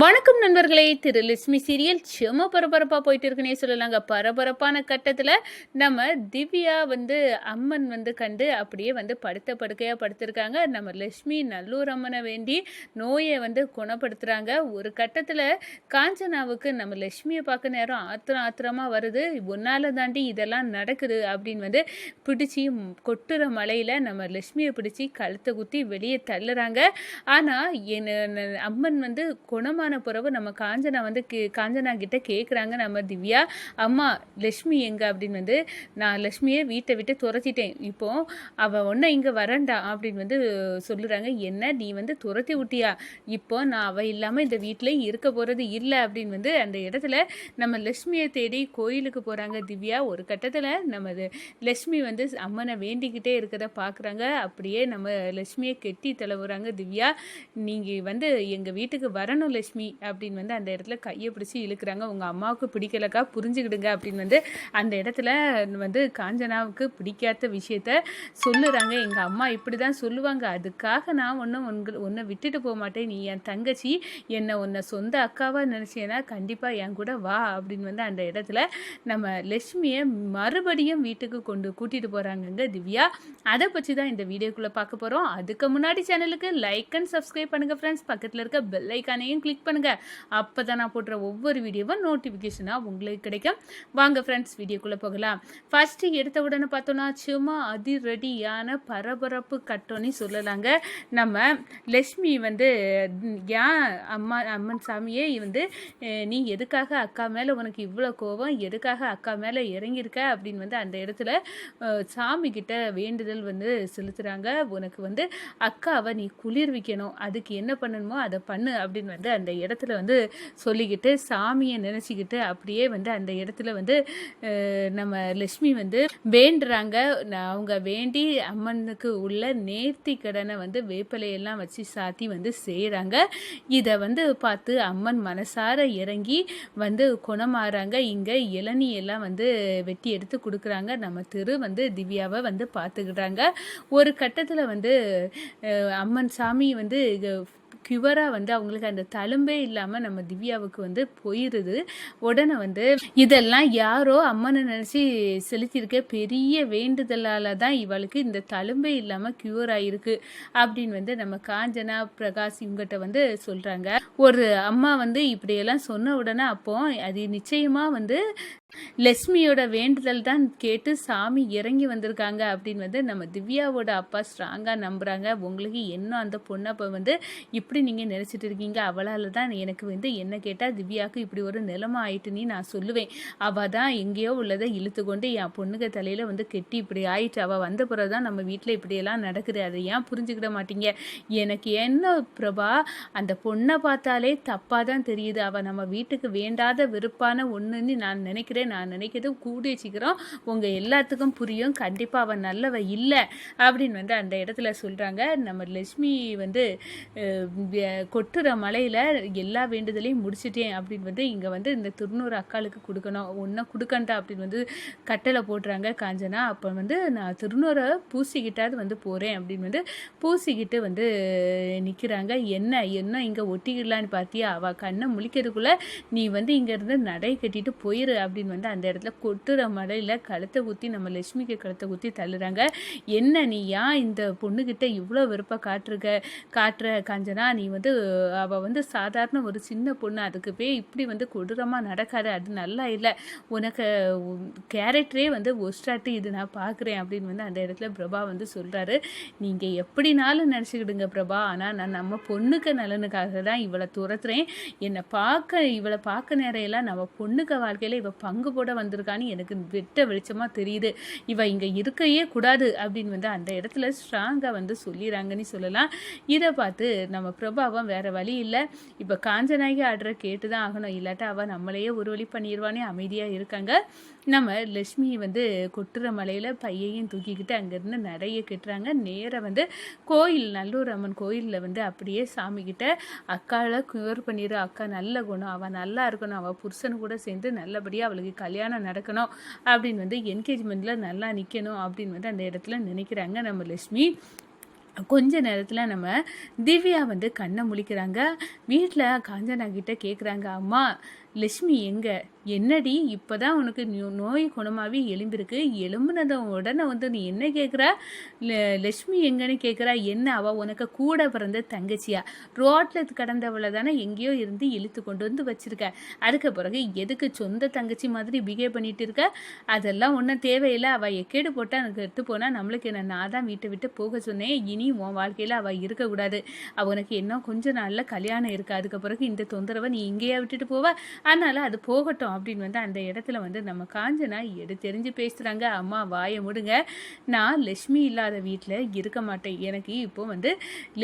வணக்கம் நண்பர்களே. திரு லட்சுமி சீரியல் செம பரபரப்பாக போயிட்டு இருக்குன்னே சொல்லலாங்க. பரபரப்பான கட்டத்தில் நம்ம திவ்யா வந்து அம்மன் வந்து கண்டு அப்படியே வந்து படுத்த படுக்கையாக படுத்திருக்காங்க. நம்ம லட்சுமி நல்லூர் அம்மனை வேண்டி நோயை வந்து குணப்படுத்துகிறாங்க ஒரு கட்டத்தில் காஞ்சனாவுக்கு நம்ம லட்சுமியை பார்க்க நேரம் ஆத்திரம் ஆத்திரமாக வருது. ஒன்றால் தாண்டி இதெல்லாம் நடக்குது அப்படின்னு வந்து பிடிச்சி கொட்டுற மலையில் நம்ம லட்சுமியை பிடிச்சி கழுத்தை குத்தி வெளியே தள்ளுறாங்க. ஆனால் என் அம்மன் வந்து குணமான பிறகு நம்ம காஞ்சனா வந்து கே- காஞ்சனா கிட்ட கேட்குறாங்க நம்ம திவ்யா அம்மா லக்ஷ்மி எங்க? அப்படின்னு வந்து நான் லக்ஷ்மியை வீட்டை விட்டு துரத்திட்டேன். இப்போ அவள் ஒன்றும் இங்கே வரண்டா. அப்படின்னு வந்து சொல்லுறாங்க. என்ன நீ வந்து துரத்தி விட்டியா? இப்போ நான் அவள் இல்லாமல் இந்த வீட்டில் இருக்க போகிறது இல்லை. அப்படின்னு வந்து அந்த இடத்துல நம்ம லக்ஷ்மியை தேடி கோயிலுக்கு போகிறாங்க திவ்யா. ஒரு கட்டத்தில் நம்ம லக்ஷ்மி வந்து அம்மனை வேண்டிக்கிட்டே இருக்கிறத பார்க்குறாங்க அப்படியே நம்ம லக்ஷ்மியை கெட்டி தழுவுறாங்க திவ்யா. நீங்கள் வந்து எங்கள் வீட்டுக்கு வரணும் லக்ஷ்மி அப்படின்னு வந்து அந்த இடத்துல கையை பிடிச்சி இழுக்கிறாங்க. உங்கள் அம்மாவுக்கு பிடிக்கலக்கா? புரிஞ்சுக்கிடுங்க அப்படின்னு வந்து அந்த இடத்துல வந்து காஞ்சனாவுக்கு பிடிக்காத விஷயத்த சொல்லுறாங்க. எங்கள் அம்மா இப்படி தான் சொல்லுவாங்க. அதுக்காக நான் ஒன்றும் உங்கள் ஒன்றை விட்டுட்டு போக மாட்டேன். நீ என் தங்கச்சி. என்னை உன்னை சொந்த அக்காவாக நினச்சேன்னா கண்டிப்பாக என் கூட வா அப்படின்னு வந்து அந்த இடத்துல நம்ம லட்சுமியை மறுபடியும் வீட்டுக்கு கொண்டு கூட்டிகிட்டு போகிறாங்கங்க திவ்யா. அதை பற்றி தான் இந்த வீடியோக்குள்ளே பார்க்க போகிறோம் அதுக்கு முன்னாடி சேனலுக்கு லைக் அண்ட் சப்ஸ்கிரைப் பண்ணுங்கள் ஃப்ரெண்ட்ஸ் பக்கத்தில் இருக்க பெல் ஐக்கானையும் கிளிக் பண்ணுங்கள் அப்போ தான் நான் போடுற ஒவ்வொரு வீடியோவும் நோட்டிஃபிகேஷனாக உங்களுக்கு கிடைக்கும். வாங்க ஃப்ரெண்ட்ஸ் வீடியோக்குள்ளே போகலாம். ஃபஸ்ட்டு எடுத்த உடனே பார்த்தோன்னா சும்மா அதிரடியான பரபரப்பு கட்டோன்னு சொல்லலாங்க. நம்ம லக்ஷ்மி வந்து ஏன் அம்மா அம்மன் சாமியே வந்து நீ எதுக்காக அக்கா மேலே உனக்கு இவ்வளோ கோவம் எதுக்காக அக்கா மேலே இறங்கியிருக்க? அப்படின்னு வந்து அந்த இடத்துல சாமி கிட்ட வேண்டுதல் வந்து செலுத்துகிறாங்க உனக்கு வந்து அக்காவை நீ குளிர்விக்கணும். அதுக்கு என்ன பண்ணணுமோ அதை பண்ணு. அப்படின்னு வந்து அந்த அந்த இடத்துல வந்து சொல்லிக்கிட்டு சாமியை நினச்சிக்கிட்டு அப்படியே வந்து அந்த இடத்துல வந்து நம்ம லக்ஷ்மி வந்து வேண்டுறாங்க. அவங்க வேண்டி அம்மனுக்கு உள்ள நேர்த்தி கடனை வந்து வேப்பிலையெல்லாம் வச்சு சாத்தி வந்து செய்கிறாங்க இதை வந்து பார்த்து அம்மன் மனசார இறங்கி வந்து குணமாறாங்க. இங்கே இளநீ எல்லாம் வந்து வெட்டி எடுத்து கொடுக்குறாங்க. நம்ம திரு வந்து திவ்யாவை வந்து பார்த்துக்கிட்டாங்க ஒரு கட்டத்தில் வந்து அம்மன் சாமி வந்து க்யூவராக வந்து அவங்களுக்கு அந்த தழும்பே இல்லாமல் நம்ம திவ்யாவுக்கு வந்து போயிடுது உடனே வந்து இதெல்லாம் யாரோ அம்மனை நினச்சி செலுத்தியிருக்க பெரிய வேண்டுதலால் தான் இவளுக்கு இந்த தழும்பே இல்லாமல் க்யூர் ஆகிருக்கு அப்படின்னு வந்து நம்ம காஞ்சனா பிரகாஷ் இவங்ககிட்ட வந்து சொல்கிறாங்க ஒரு அம்மா வந்து இப்படியெல்லாம் சொன்ன உடனே அப்போ அது நிச்சயமாக வந்து லக்ஷ்மியோட வேண்டுதல் தான் கேட்டு சாமி இறங்கி வந்திருக்காங்க அப்படின்னு வந்து நம்ம திவ்யாவோட அப்பா ஸ்ட்ராங்காக நம்புகிறாங்க உங்களுக்கு என்ன அந்த பொண்ணை இப்போ வந்து இப்படி நீங்கள் நினச்சிட்டு இருக்கீங்க? அவளால் தான் எனக்கு வந்து என்ன கேட்டால் திவ்யாவுக்கு இப்படி ஒரு நிலமை ஆயிட்டுன்னு நான் சொல்லுவேன். அவள் தான் எங்கேயோ உள்ளதை இழுத்து கொண்டு என் பொண்ணுக்கு தலையில் வந்து கெட்டி இப்படி ஆயிட்டு அவள் வந்த பிறகு தான் நம்ம வீட்டில் இப்படியெல்லாம் நடக்குது. அதை ஏன் புரிஞ்சுக்கிட மாட்டீங்க? எனக்கு என்ன பிரபா? அந்த பொண்ணை பார்த்தாலே தப்பாக தான் தெரியுது. அவள் நம்ம வீட்டுக்கு வேண்டாத வெறுப்பான ஒன்றுன்னு நான் நினைக்கிறேன். நான் நினைக்கிறது கூடிய சீக்கிரம் உங்கள் எல்லாத்துக்கும் புரியும். கண்டிப்பாக அவள் நல்லவ இல்லை அப்படின்னு வந்து அந்த இடத்துல சொல்கிறாங்க நம்ம லட்சுமி வந்து கொட்டுற மலையில் எல்லா வேண்டுதலையும் முடிச்சிட்டேன் அப்படின்னு வந்து இங்கே வந்து இந்த திருநூறு அக்காளுக்கு கொடுக்கணும். ஒன்றும் கொடுக்கண்டா அப்படின்னு வந்து கட்டளை போடுறாங்க காஞ்சனா. அப்போ வந்து நான் திருநூறை பூசிக்கிட்டாவது வந்து போகிறேன் அப்படின்னு வந்து பூசிக்கிட்டு வந்து நிற்கிறாங்க என்ன என்ன இங்கே ஒட்டிக்கிடலான்னு பார்த்தியா அவள் கண்ணை முழிக்கிறதுக்குள்ளே நீ வந்து இங்கேருந்து நடை கட்டிட்டு போயிரு அப்படின்னு வந்து அந்த இடத்துல கொட்டுற மழையில் கழுத்தை குத்தி நம்ம லட்சுமிக்கு கழுத்தை குத்தி தள்ளுறாங்க. என்ன நீ ஏன் இந்த பொண்ணுக்கிட்ட இவ்வளோ விருப்பம் காட்டுருக்க காட்டுற காஞ்சனா நீ வந்து அவள் வந்து சாதாரண ஒரு சின்ன பொண்ணு அதுக்கு போய் இப்படி வந்து கொடூரமாக நடக்காது அது நல்லா இல்லை. உனக்கு கேரக்டரே வந்து ஒஸ்டாட்டு இது நான் பார்க்குறேன் அப்படின்னு வந்து அந்த இடத்துல பிரபா வந்து சொல்கிறாரு நீங்கள் எப்படினாலும் நினச்சிக்கிடுங்க பிரபா. ஆனால் நான் நம்ம பொண்ணுக்கு நலனுக்காக தான் இவளை துரத்துறேன். என்னை பார்க்க இவளை பார்க்க நேரையெல்லாம் நம்ம பொண்ணுக்கு வாழ்க்கையில் இவள் பங்கு போட வந்திருக்கான்னு எனக்கு வெட்ட வெளிச்சமாக தெரியுது. இவ இங்கே இருக்கவே கூடாது அப்படின்னு வந்து அந்த இடத்துல ஸ்ட்ராங்காக வந்து சொல்லிடுறாங்கன்னு சொல்லலாம். இதை பார்த்து நம்ம பிரபாவம் வேற வழி இல்லை. இப்போ காஞ்சநாயகி ஆடுற கேட்டு தான் ஆகணும். இல்லாட்டா அவள் நம்மளையே ஒரு வழி பண்ணிடுவானே அமைதியாக இருக்காங்க. நம்ம லக்ஷ்மி வந்து கொட்டுற மலையில் பையையும் தூக்கிக்கிட்டு அங்கேருந்து நிறைய கட்டுறாங்க. நேராக வந்து கோயில் நல்லூர் அம்மன் கோயிலில் வந்து அப்படியே சாமிக்கிட்ட அக்காவை க்யூர் பண்ணிடு அக்கா நல்ல குணம் அவள் நல்லா இருக்கணும் அவள் புருஷன் கூட சேர்ந்து நல்லபடியாக அவளுக்கு கல்யாணம் நடக்கணும் அப்படின்னு வந்து என்கேஜ்மெண்ட்டில் நல்லா நிற்கணும் அப்படின்னு வந்து அந்த இடத்துல நினைக்கிறாங்க நம்ம லக்ஷ்மி கொஞ்ச நேரத்தில் நம்ம திவ்யா வந்து கண்ணை முழிக்கிறாங்க. வீட்டில் காஞ்சனா கிட்டே கேட்குறாங்க அம்மா லக்ஷ்மி எங்கே? என்னடி இப்போதான் உனக்கு நோய் குணமாகி எலும்பிருக்கு எலும்புனத உடனே வந்து நீ என்ன கேட்குற லட்சுமி எங்கன்னு கேட்குறா என்ன அவள் உனக்கு கூட பிறந்த தங்கச்சியா? ரோட்டில் கடந்தவளை தானே எங்கேயோ இருந்து இழுத்து கொண்டு வந்து வச்சிருக்க. அதுக்கு பிறகு எதுக்கு சொந்த தங்கச்சி மாதிரி பிஹேவ் பண்ணிட்டு இருக்க? அதெல்லாம் ஒன்றும் தேவையில்லை. அவள் எக்கேடு போட்டால் எனக்கு எடுத்து போனால் நம்மளுக்கு என்ன நான் தான் வீட்டை விட்டு போக சொன்னேன். இனி உன் வாழ்க்கையில் அவள் இருக்கக்கூடாது அவள் உனக்கு இன்னும் கொஞ்ச நாளில் கல்யாணம் இருக்கு. அதுக்கு பிறகு இந்த தொந்தரவை நீ இங்கேயே விட்டுட்டு போவ? அதனால அது போகட்டும். அப்படின்னு வந்து அந்த இடத்துல வந்து நம்ம காஞ்சனா எடு தெரிஞ்சு பேசுகிறாங்க அம்மா வாயை முடுங்க. நான் லக்ஷ்மி இல்லாத வீட்டில் இருக்க மாட்டேன். எனக்கு இப்போ வந்து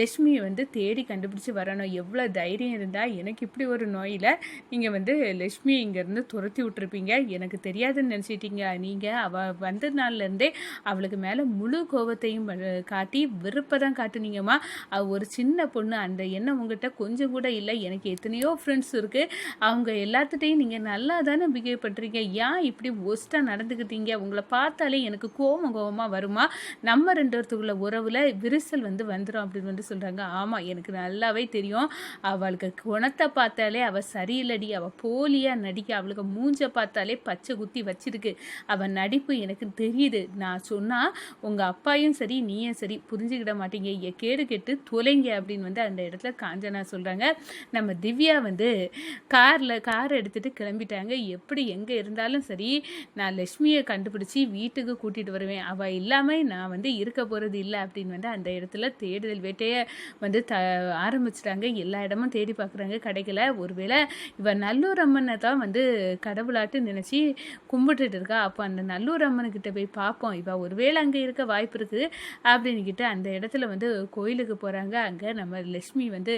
லக்ஷ்மியை வந்து தேடி கண்டுபிடிச்சி வரணும். எவ்வளோ தைரியம் இருந்தால் எனக்கு இப்படி ஒரு நோயில் நீங்கள் வந்து லக்ஷ்மியை இங்கேருந்து துரத்தி விட்டுருப்பீங்க. எனக்கு தெரியாதுன்னு நினச்சிட்டீங்க. நீங்கள் அவள் வந்த நாள்லேருந்தே அவளுக்கு மேலே முழு கோபத்தையும் காட்டி வெறுப்பை தான் காட்டுனீங்கம்மா. அவள் ஒரு சின்ன பொண்ணு. அந்த எண்ணம் உங்ககிட்ட கொஞ்சம் கூட இல்லை. எனக்கு எத்தனையோ ஃப்ரெண்ட்ஸ் இருக்குது அவங்க எல்லாத்துட்டையும் நீங்கள் நல்லா தானே பிஹேவ் பண்ணுறீங்க ஏன் இப்படி ஒஸ்ட்டாக நடந்துக்கிட்டீங்க உங்களை பார்த்தாலே எனக்கு கோவம் கோபமாக வருமா? நம்ம ரெண்டு பேர்த்துக்குள்ள உறவில் விரிசல் வந்து வந்துடும் அப்படின்னு வந்து சொல்கிறாங்க ஆமாம் எனக்கு நல்லாவே தெரியும். அவளுக்கு குணத்தை பார்த்தாலே அவள் சரியில்லடி. அவள் போலியாக நடிக்க அவளுக்கு மூஞ்சை பார்த்தாலே பச்சை குத்தி வச்சிருக்கு. அவள் நடிப்பு எனக்கு தெரியுது. நான் சொன்னால் உங்கள் அப்பாயும் சரி நீயும் சரி புரிஞ்சுக்கிட மாட்டீங்க. ஏ கேடு கெட்டு தொலைங்க அப்படின்னு வந்து அந்த இடத்துல காஞ்சனா சொல்கிறாங்க நம்ம திவ்யா வந்து காரில் கார் எடுத்துகிட்டு கிளம்பிட்டாங்க. எப்படி எங்கே இருந்தாலும் சரி நான் லக்ஷ்மியை கண்டுபிடிச்சி வீட்டுக்கு கூட்டிகிட்டு வருவேன். அவள் இல்லாமல் நான் வந்து இருக்க போகிறது இல்லை அப்படின்னு வந்து அந்த இடத்துல தேடுதல் வேட்டையை வந்து த ஆரம்பிச்சிட்டாங்க. எல்லா இடமும் தேடி பார்க்குறாங்க கிடைக்கல. ஒருவேளை இவ நல்லூர் அம்மனை தான் வந்து கடவுளாட்டு நினச்சி கும்பிட்டுட்டு இருக்கா. அப்போ அந்த நல்லூர் அம்மனுக்கிட்ட போய் பார்ப்போம் இவ ஒருவேளை அங்கே இருக்க வாய்ப்பு இருக்குது அப்படின்னுக்கிட்டு அந்த இடத்துல வந்து கோயிலுக்கு போகிறாங்க அங்கே நம்ம லக்ஷ்மி வந்து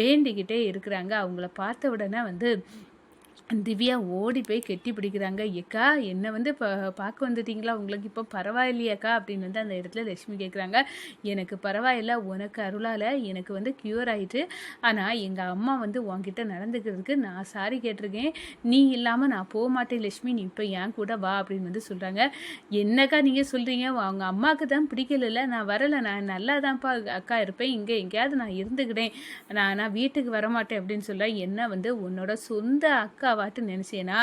வேண்டிக்கிட்டே இருக்கிறாங்க. அவங்கள பார்த்த உடனே வந்து திவ்யா ஓடி போய் கெட்டி பிடிக்கிறாங்க. ஏக்கா என்னை வந்து இப்போ பார்க்க வந்துட்டீங்களா? உங்களுக்கு இப்போ பரவாயில்லையாக்கா? அப்படின்னு வந்து அந்த இடத்துல லட்சுமி கேட்குறாங்க எனக்கு பரவாயில்ல உனக்கு அருளால் எனக்கு வந்து க்யூர் ஆயிட்டு ஆனால் எங்கள் அம்மா வந்து உன்கிட்ட நடந்துக்கிறதுக்கு நான் சாரி கேட்டிருக்கேன். நீ இல்லாமல் நான் போக மாட்டேன் லட்சுமி. நீ இப்போ என் கூட வா அப்படின்னு வந்து சொல்கிறாங்க என்னக்கா நீங்கள் சொல்கிறீங்க அவங்க அம்மாவுக்கு தான் பிடிக்கல நான் வரலை. நான் நல்லா தான்ப்பா அக்கா இருப்பேன். இங்கே எங்கேயாவது நான் இருந்துக்கிட்டேன். நான் நான் வீட்டுக்கு வரமாட்டேன் அப்படின்னு சொல்ல என்ன வந்து உன்னோட சொந்த அக்கா அக்காவாட்டு நினச்சேன்னா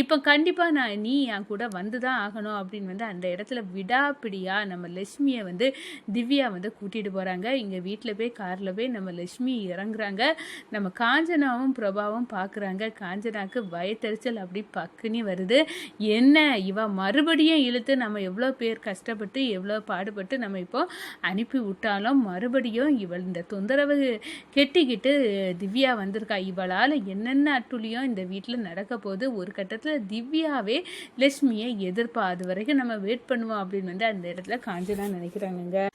இப்போ கண்டிப்பாக நான் நீ என் கூட வந்து தான் ஆகணும் அப்படின்னு வந்து அந்த இடத்துல விடாப்பிடியாக நம்ம லட்சுமியை வந்து திவ்யா வந்து கூட்டிகிட்டு போகிறாங்க இங்கே வீட்டில் போய் காரில் போய் நம்ம லட்சுமி இறங்குறாங்க. நம்ம காஞ்சனாவும் பிரபாவும் பார்க்குறாங்க காஞ்சனாக்கு வயத்தெரிச்சல் அப்படி பக்குனி வருது. என்ன இவ மறுபடியும் இழுத்து நம்ம எவ்வளோ பேர் கஷ்டப்பட்டு எவ்வளோ பாடுபட்டு நம்ம இப்போ அனுப்பி விட்டாலும் மறுபடியும் இவள் இந்த தொந்தரவு கெட்டிக்கிட்டு திவ்யா வந்திருக்கா. இவளால் என்னென்ன அட்டுழியம் இந்த வீட்டில் நடக்க போது ஒரு கட்டத்தில் திவ்யாவே லட்சுமியை எதிர்ப்பா அது வரைக்கும் நம்ம வெயிட் பண்ணுவோம் அப்படின்னு வந்து அந்த இடத்துல காஞ்சனா நினைக்கிறாங்க